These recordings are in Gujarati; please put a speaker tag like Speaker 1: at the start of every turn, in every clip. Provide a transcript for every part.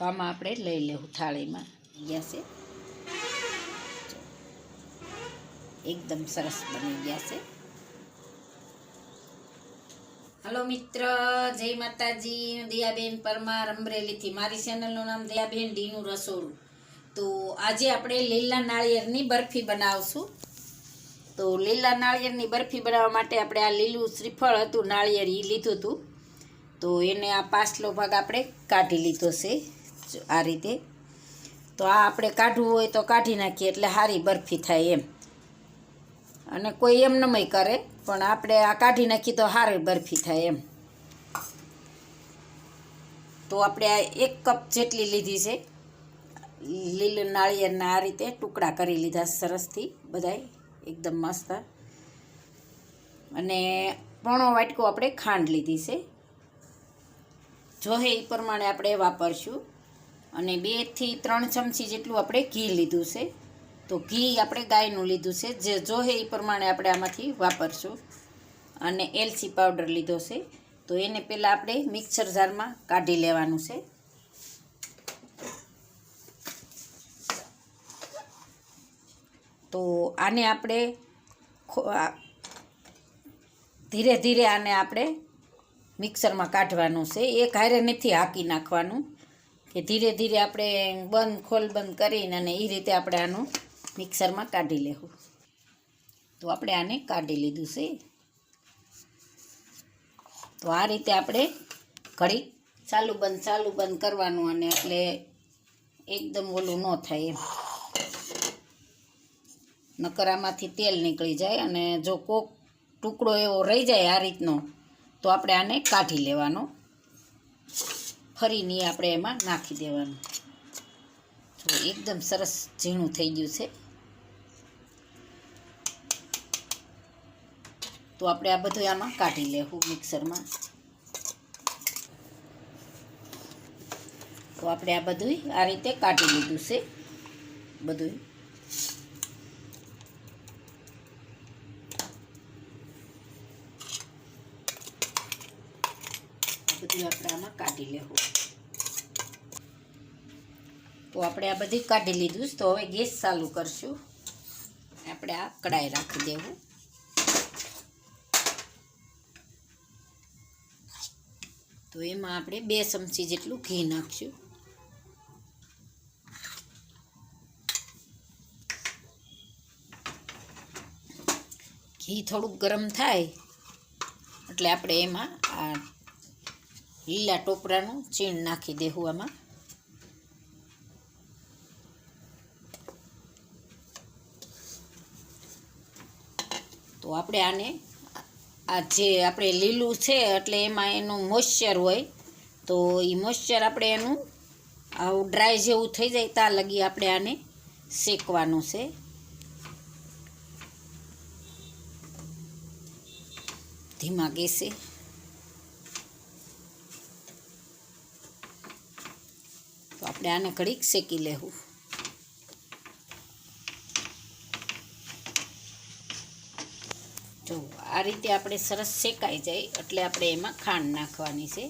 Speaker 1: તો આપણે લઈ લેવું થાળીમાં ગયા છે. એકદમ સરસ બની ગયા છે. હલો મિત્ર, જય માતાજી. દયાબેન પરમાર અમરેલીથી. મારી ચેનલનું નામ દયાબેન ડીનું રસોડું. તો આજે આપણે લીલા નાળિયેરની બરફી બનાવશું. તો લીલા નાળિયેરની બરફી બનાવવા માટે આપણે આ લીલું શ્રીફળ હતું, નાળિયેર એ લીધું હતું. તો એને આ પાછલો ભાગ આપણે કાઢી લીધો છે. આ રીતે. તો આ આપણે કાઢવું હોય તો કાઢી નાખીએ એટલે સારી બરફી થાય એમ. અને કોઈ એમ નમય કરે, પણ આપણે આ કાઢી નાખીએ તો સારી બરફી થાય એમ. તો આપણે આ એક કપ જેટલી લીધી છે. લીલ નાળિયેરના આ રીતે ટુકડા કરી લીધા સરસથી બધાય, એકદમ મસ્ત. અને પોણો વાટકો આપણે ખાંડ લીધી છે. જો હે એ પ્રમાણે આપણે વાપરશું. અને બેથી ત્રણ ચમચી જેટલું આપણે ઘી લીધું છે. તો ઘી આપણે ગાયનું લીધું છે. જે જોહે એ પ્રમાણે આપણે આમાંથી વાપરશું. અને એલચી પાવડર લીધો છે. તો એને પહેલાં આપણે મિક્સર જારમાં કાઢી લેવાનું છે. તો આને આપણે ધીરે ધીરે આને આપણે મિક્સરમાં કાઢવાનું છે. એક હારે નથી હાકી નાખવાનું. કે ધીરે ધીરે આપણે બંધ, ખોલ બંધ કરીને અને એ રીતે આપણે આનું મિક્સરમાં કાઢી લેવું. તો આપણે આને કાઢી લીધું છે. તો આ રીતે આપણે ઘડી ચાલુ બંધ ચાલુ બંધ કરવાનું અને એટલે એકદમ ઓલું ન થાય એમ. નકરામાંથી તેલ નીકળી જાય અને જો કોક ટુકડો એવો રહી જાય આ રીતનો, તો આપણે આને કાઢી લેવાનો. ફરીની આપણે એમાં નાખી દેવાનું. જો એકદમ સરસ ઝીણું થઈ ગયું છે. તો આપણે આ બધું આમાં કાઢી લેવું મિક્સરમાં. તો આપણે આ બધું આ રીતે કાઢી લીધું છે. બધું બધું આપણે આમાં કાઢી લેવું. તો આપણે આ બધી કાઢી લીધું છે. તો હવે ગેસ ચાલુ કરશું. આપણે આ કડાઈ રાખી દેવું. તો એમાં આપણે બે ચમચી જેટલું ઘી નાખશું. ઘી થોડુંક ગરમ થાય એટલે આપણે એમાં આ લીલા ટોપરાનું ચીણ નાખી દેવું આમાં. તો આપણે આને આ જે આપણે લીલું છે એટલે એમાં એનું મોઇશ્ચર હોય, તો એ મોઇશ્ચર આપણે એનું આવું ડ્રાય જેવું થઈ જાય ત્યાં લગી આપણે આને શેકવાનું છે. ધીમા ગેસે. તો આપણે આને ઘડીક શેકી લેવું. જો, આ રીતે આપણે સરસ શેકાઈ જાય એટલે આપણે એમાં ખાંડ નાખવાની છે.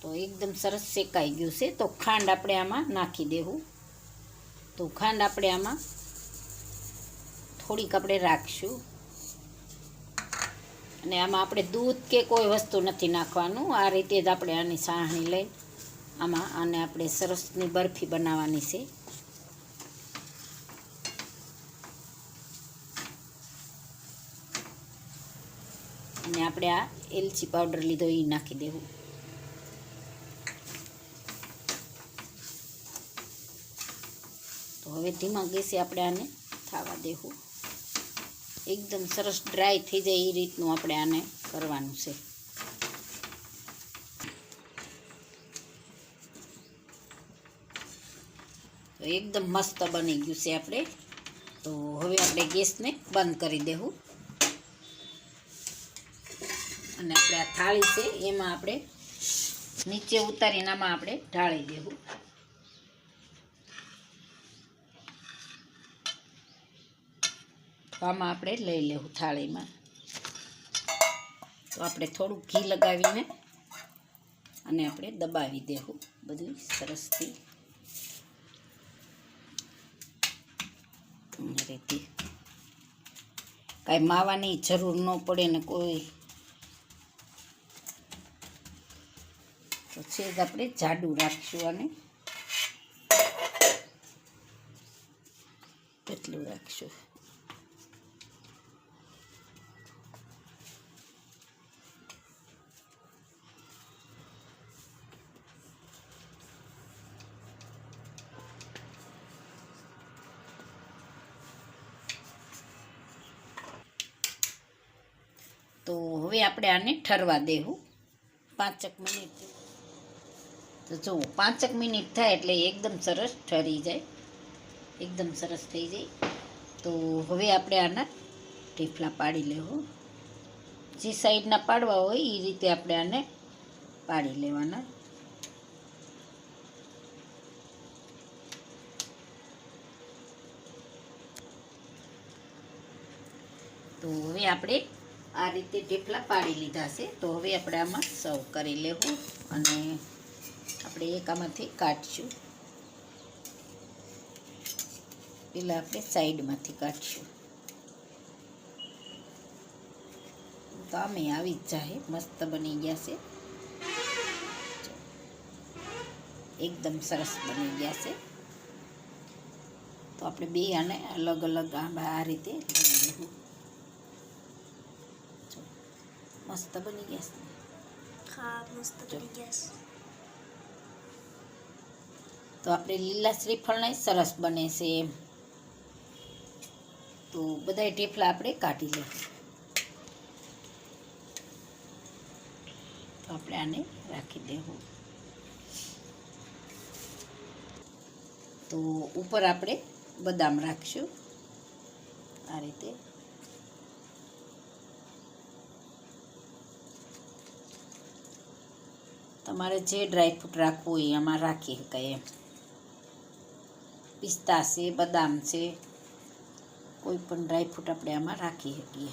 Speaker 1: તો એકદમ સરસ શેકાઈ ગયું છે, તો ખાંડ આપણે આમાં નાખી દેવું. તો ખાંડ આપણે આમાં થોડીક આપણે રાખશું. અને આમાં આપણે દૂધ કે કોઈ વસ્તુ નથી નાખવાનું, આ રીતે જ આપણે આની સાહણી લઈ આમાં આને આપણે સરસની બરફી બનાવવાની છે. અને આપણે આ એલચી પાવડર લીધો એ નાખી દેવું. તો હવે ધીમા ગેસે આપણે આને થવા દેવું. એકદમ સરસ ડ્રાય થઈ જાય એ રીતનું આપણે આને કરવાનું છે. તો એકદમ મસ્ત બની ગયું છે આપણે. તો હવે આપણે ગેસને બંધ કરી દેવું. અને આપણે આ થાળી છે, એમાં આપણે નીચે ઉતારીને આમાં આપણે ઢાળી દેવું. આમાં આપણે લઈ લેવું થાળીમાં. તો આપણે થોડું ઘી લગાવીને અને આપણે દબાવી દેવું. બધું સરસથી રીતે કાંઈ માવાની જરૂર ન પડે ને કોઈ. તો છે જ આપણે જાડું રાખશું અને કેટલું રાખશું. તો હવે આપણે આને ઠરવા દેવું. પાંચક મિનિટ. તો જુઓ પાંચક મિનિટ થાય એટલે એકદમ સરસ ઠરી જાય. એકદમ સરસ થઈ જાય. તો હવે આપણે આના ઢેફલા પાડી લેવું. જે સાઈડના પાડવા હોય એ રીતે આપણે આને પાડી લેવાના. તો હવે આપણે આ રીતે ઢેફલા પાડી લીધા છે. તો હવે આપણે આમાં સર્વ કરી લેવું અને આપણે એક આમાંથી કાઢશું. પેલા આપણે સાઈડમાંથી કાઢશું. તો આમે આવી જ જાય. મસ્ત બની ગયા છે. એકદમ સરસ બની ગયા છે. તો આપણે બે આને અલગ અલગ આ રીતે લઈ લેવું જો, મસ્ત બની ગયા છે
Speaker 2: હા મસ્ત બની ગયા છે
Speaker 1: તો આપણે લીલા શ્રીફળને સરસ બને છે એમ તો બધા ઢેફલા આપણે કાઢી લઈએ તો આપણે આને રાખી દેવું તો ઉપર આપણે બદામ રાખશું આ રીતે તમારે જે ડ્રાયફ્રૂટ રાખવું હોય એમાં રાખી શકાય એમ. પિસ્તા છે, બદામ છે, કોઈ પણ ડ્રાયફ્રૂટ આપણે આમાં રાખી શકીએ.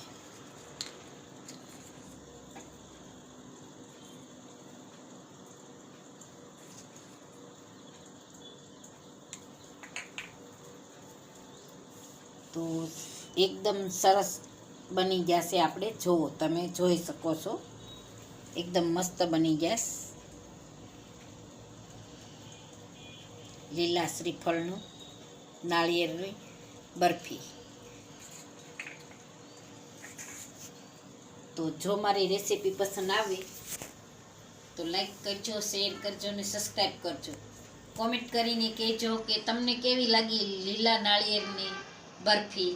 Speaker 1: તો એકદમ સરસ બની ગયા છે આપણે. જુઓ, તમે જોઈ શકો છો. એકદમ મસ્ત બની ગયા લીલા શ્રીફળનું નાળિયેરની બરફી. તો જો મારી રેસીપી પસંદ આવે, તો લાઈક કરજો શેર કરજો અને સબસ્ક્રાઈબ કરજો. કોમેન્ટ કરીને કહેજો કે તમને કેવી લાગી લીલા નાળિયેરની બરફી?